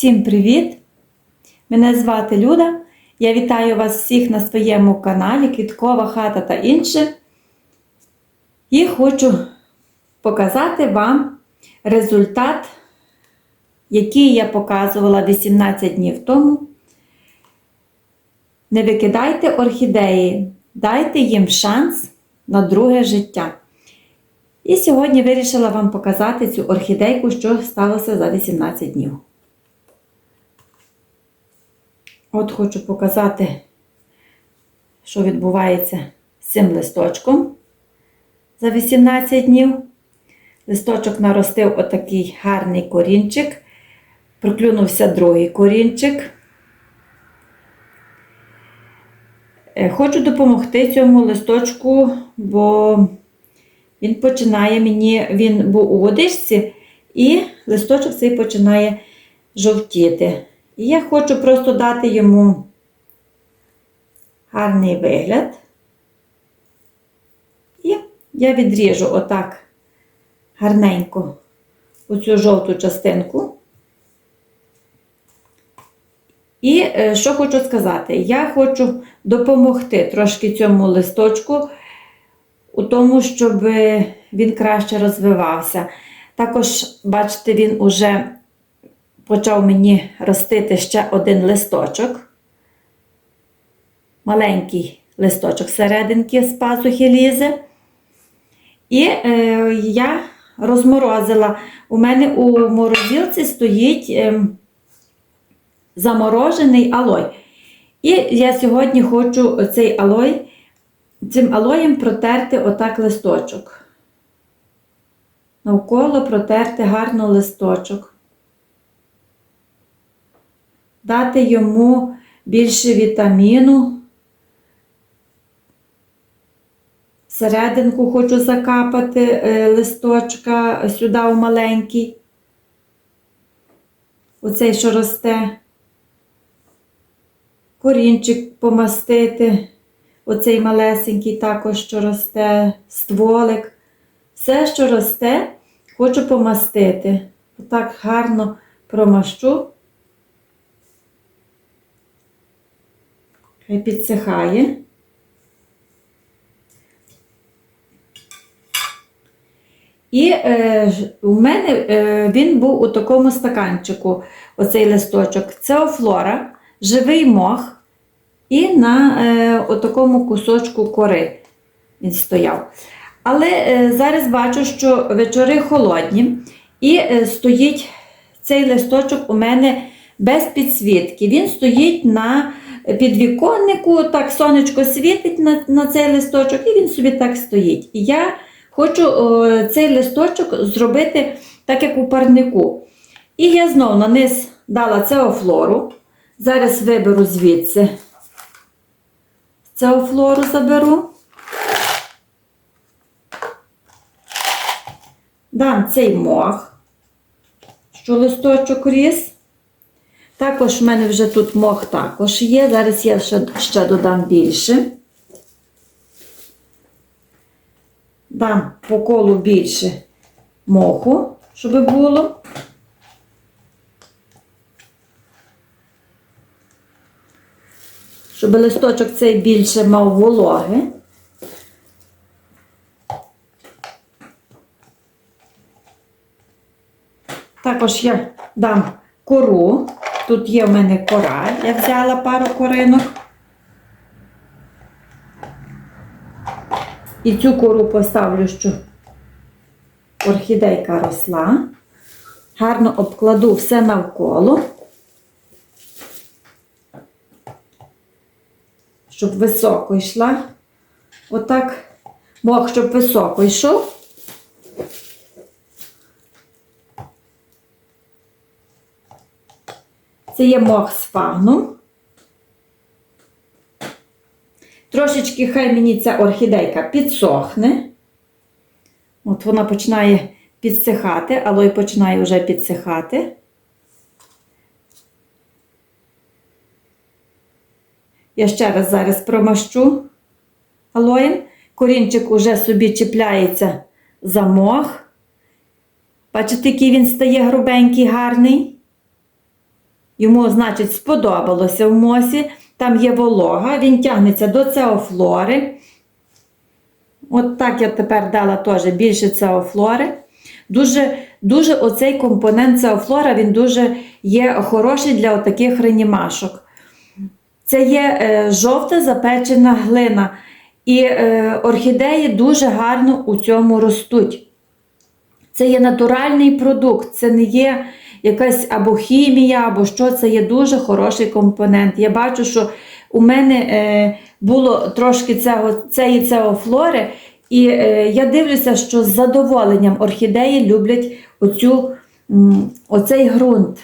Всім привіт! Мене звати Люда. Я вітаю вас всіх на своєму каналі Квіткова хата та інше. І хочу показати вам результат, який я показувала 18 днів тому. Не викидайте орхідеї, дайте їм шанс на друге життя. І сьогодні вирішила вам показати цю орхідейку, що сталося за 18 днів. От хочу показати, що відбувається з цим листочком за 18 днів. Листочок наростив отакий гарний корінчик. Проклюнувся другий корінчик. Е, Хочу допомогти цьому листочку, бо він починає мені, він був у водичці, і листочок цей починає жовтіти. І я хочу просто дати йому гарний вигляд. І я відріжу отак гарненько оцю жовту частинку. І е, що хочу сказати, я хочу допомогти трошки цьому листочку у тому, щоб він краще розвивався. Також, бачите, він уже почав мені ростити ще один листочок. Маленький листочок серединки з пазухи лізе. І е, я розморозила. У мене у морозилці стоїть е, заморожений алой. І я сьогодні хочу цей алой, цим алоєм протерти отак листочок. Навколо протерти гарно листочок. Дати йому більше вітаміну. Серединку хочу закапати е, листочка сюди у маленький. Оцей, що росте. Корінчик помастити. Оцей малесенький також, що росте, стволик. Все, що росте, хочу помастити. Отак гарно промащу. Підсихає. І е, у мене е, він був у такому стаканчику, оцей листочок. Це офлора, живий мох, і на е, отакому кусочку кори він стояв. Але е, зараз бачу, що вечори холодні, і е, стоїть цей листочок у мене без підсвітки. Він стоїть на підвіконнику, так сонечко світить на, на цей листочок, і він собі так стоїть. І я хочу о, цей листочок зробити так, як у парнику. І я знову на низ дала цеофлору. Зараз виберу звідси. Цеофлору заберу. Дам цей мох, що листочок ріс. Також в мене вже тут мох також є. Зараз я ще, ще додам більше. Дам по колу більше моху, щоб було. Щоб листочок цей більше мав вологи. Також я дам кору. Тут є в мене кора. Я взяла пару коринок. І цю кору поставлю, що орхідейка росла. Гарно обкладу все навколо, щоб високо йшла. Отак, мох, щоб високо йшов. Це є мох з фагну. Трошечки хай мені ця орхідейка підсохне. От вона починає підсихати, алой починає вже підсихати. Я ще раз зараз промащу алоєм. Корінчик уже собі чіпляється за мох. Бачите, який він стає грубенький, гарний. Йому, значить, сподобалося в мосі. Там є волога, він тягнеться до цеофлори. От так я тепер дала теж більше цеофлори. Дуже, дуже оцей компонент цеофлора, він дуже є хороший для таких ренімашок. Це є е, жовта запечена глина. І е, орхідеї дуже гарно у цьому ростуть. Це є натуральний продукт, це не є якась або хімія, або що, це є дуже хороший компонент. Я бачу, що у мене е, було трошки цього, цієї цеофлори, і е, я дивлюся, що з задоволенням орхідеї люблять оцю, оцей ґрунт.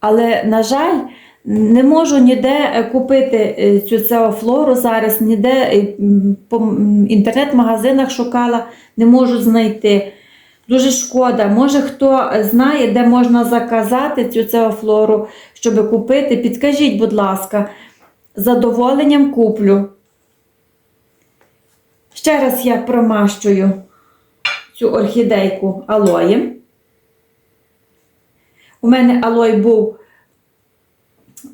Але, на жаль, не можу ніде е, купити е, цю цеофлору зараз, ніде е, по інтернет-магазинах шукала, не можу знайти. Дуже шкода. Може, хто знає, де можна заказати цю цеофлору, щоб купити, підкажіть, будь ласка, з задоволенням куплю. Ще раз я промащую цю орхідейку алоєм. У мене алой був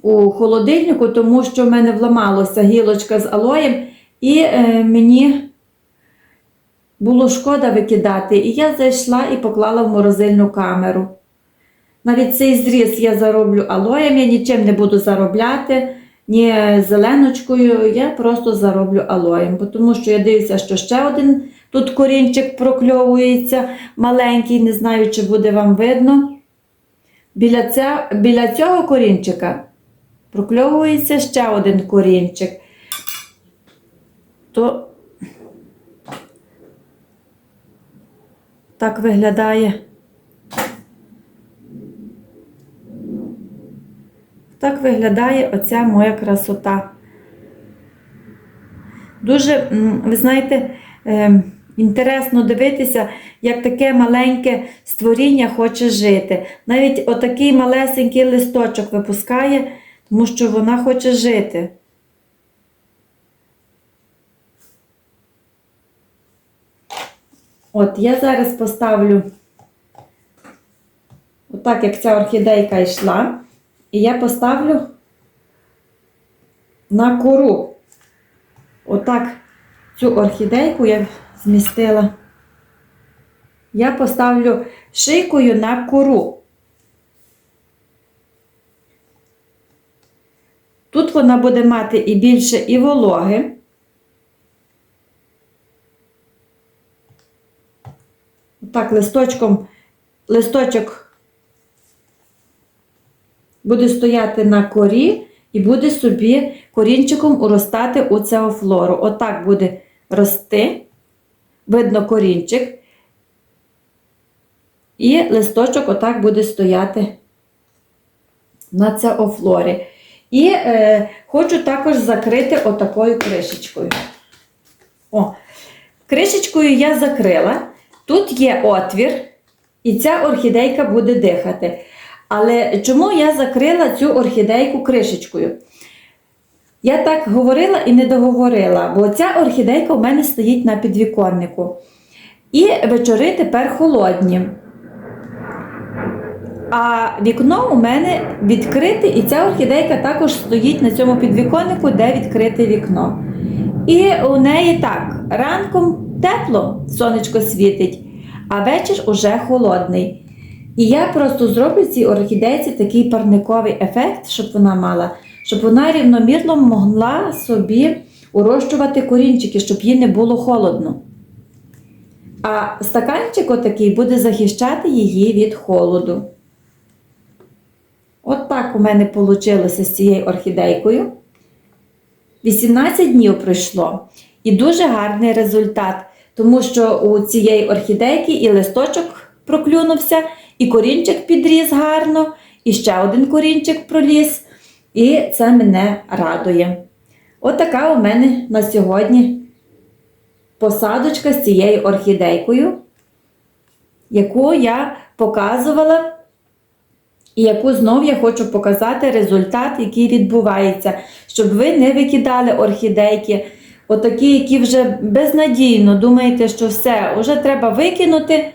у холодильнику, тому що в мене вламалася гілочка з алоєм, і е, мені було шкода викидати. І я зайшла і поклала в морозильну камеру. Навіть цей зріз я зароблю алоєм, я нічим не буду заробляти, ні зеленочкою, я просто зароблю алоєм. Тому що я дивлюся, що ще один тут корінчик прокльовується, маленький, не знаю, чи буде вам видно. Біля, ця, біля цього корінчика прокльовується ще один корінчик. То так виглядає. Так виглядає оця моя красота. Дуже, ви знаєте, е, інтересно дивитися, як таке маленьке створіння хоче жити. Навіть отакий малесенький листочок випускає, тому що вона хоче жити. От я зараз поставлю, отак як ця орхідейка йшла, і я поставлю на кору. Отак цю орхідейку я змістила. Я поставлю шийкою на кору. Тут вона буде мати і більше і вологи. Так, листочком, листочок буде стояти на корі і буде собі корінчиком уростати у цеофлору. Отак буде рости, видно корінчик. І листочок отак буде стояти на цеофлорі. І е, хочу також закрити отакою кришечкою. О, кришечкою я закрила. Тут є отвір, і ця орхідейка буде дихати. Але чому я закрила цю орхідейку кришечкою? Я так говорила і не договорила, бо ця орхідейка у мене стоїть на підвіконнику. І вечори тепер холодні. А вікно у мене відкрите, і ця орхідейка також стоїть на цьому підвіконнику, де відкрите вікно. І у неї так, ранком тепло, сонечко світить, а вечір уже холодний. І я просто зроблю цій орхідейці такий парниковий ефект, щоб вона мала, щоб вона рівномірно могла собі урощувати корінчики, щоб їй не було холодно. А стаканчик отакий буде захищати її від холоду. От так у мене вийшло з цією орхідейкою. 18 днів пройшло. І дуже гарний результат, тому що у цієї орхідейки і листочок проклюнувся, і корінчик підріс гарно, і ще один корінчик проліз. І це мене радує. От у мене на сьогодні посадочка з цією орхідейкою, яку я показувала. І яку знов я хочу показати результат, який відбувається, щоб ви не викидали орхідейки, отакі, які вже безнадійно думаєте, що все, вже треба викинути.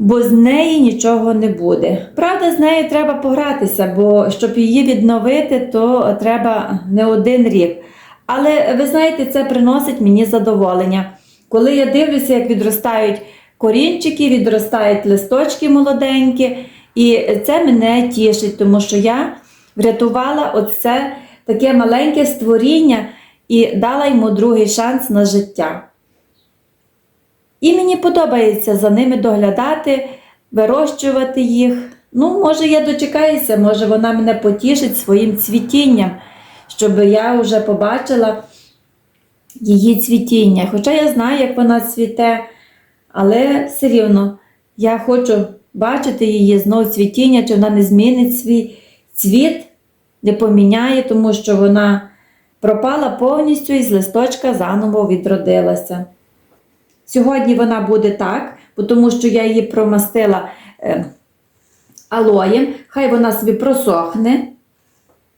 бо з неї нічого не буде. Правда, з нею треба погратися, бо щоб її відновити, то треба не один рік. Але ви знаєте, це приносить мені задоволення. Коли я дивлюся, як відростають корінчики, відростають листочки молоденькі, і це мене тішить, тому що я врятувала оце таке маленьке створіння і дала йому другий шанс на життя. І мені подобається за ними доглядати, вирощувати їх. Ну, може, я дочекаюся, може, вона мене потішить своїм цвітінням, щоб я вже побачила її цвітіння. Хоча я знаю, як вона цвіте, але все рівно я хочу бачити її знов цвітіння, чи вона не змінить свій цвіт, не поміняє, тому що вона пропала повністю і з листочка заново відродилася. Сьогодні вона буде так, тому що я її промастила е, алоєм. Хай вона собі просохне.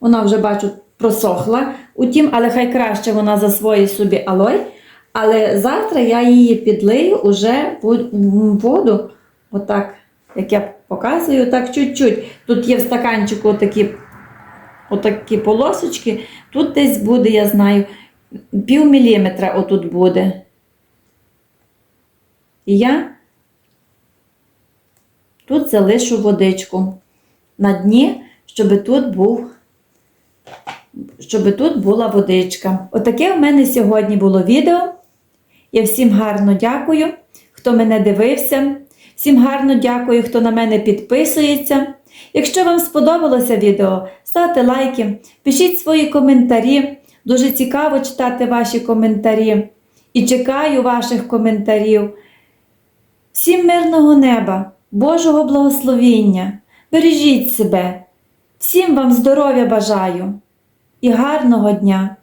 Вона вже бачу просохла. Утім, але хай краще вона засвоїть собі алой. Але завтра я її підлию уже воду. Отак, як я показую, так чуть-чуть. Тут є в стаканчику отакі, отакі полосочки. Тут десь буде, я знаю, пів міліметра отут буде. І я тут залишу водичку на дні, щоб тут був, щоб тут була водичка. Отаке в мене сьогодні було відео. Я всім гарно дякую, хто мене дивився. Всім гарно дякую, хто на мене підписується. Якщо вам сподобалося відео, ставте лайки, пишіть свої коментарі. Дуже цікаво читати ваші коментарі. І чекаю ваших коментарів. Всім мирного неба, Божого благословіння, бережіть себе, всім вам здоров'я бажаю і гарного дня!